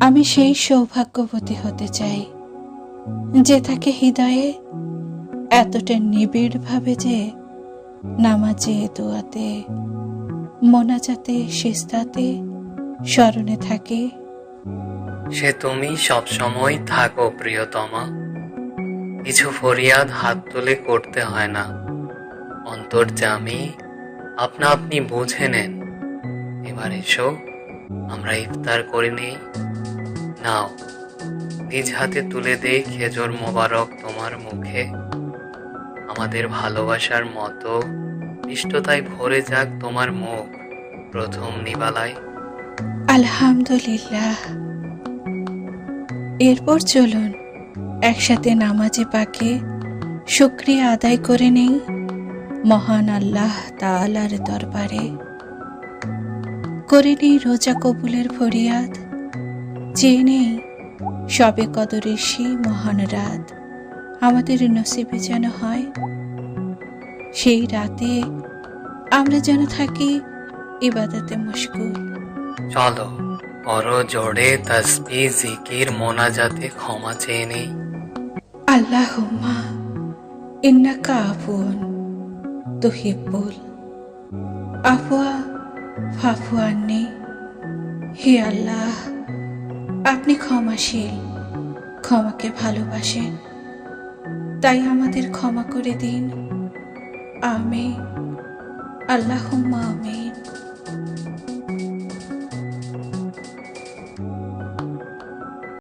আমি সেই সৌভাগ্যবতী হতে চাই, যে তাকে হৃদয়ে এতটা নিবিড় ভাবে যে নামাজে, দোয়াতে, মোনাজাতে সিস্তাতে স্মরণে থাকে। সে তুমি সবসময় থাকো, প্রিয়তমা। কিছু ফরিয়াদ হাত তুলে করতে হয় না। অন্তর্জামী আপনা আপনি বুঝে নেন। এবার এসো। আমরা ইফতার করে নেই নাও, নিজ হাতে তুলে দেই খেজুর মোবারক তোমার মুখে। আমাদের ভালোবাসার মতো মিষ্টতায় ভরে যাক তোমার মুখ প্রথম নিবালায়। আলহামদুলিল্লাহ। এরপর চলুন, একসাথে নামাজে পাকে শুক্রিয়া আদায় করে নেই মহান আল্লাহ তাআলার দরবারে। করে নেই রোজা কবুলের ফরিয়াদ। চেয়ে নেই সবে কদরের সেই মহান রাত। আমাদের নসিবে যেন হয় সেই রাতে আমরা যেন থাকি ইবাদতে মুশকুল। চলো বড় জোরে তসবি জিকির মোনাজাতে ক্ষমা চেয়ে নেই। আল্লাহুম্মা ইন্নাকা আফুন তুহিব্বুল। আফওয়া ফাফু হে আল্লাহ, আপনি ক্ষমাশীল, ক্ষমাকে ভালোবাসেন। তাই আমাদের ক্ষমা করে দিন। আমি আল্লাহুম্মা আমিন।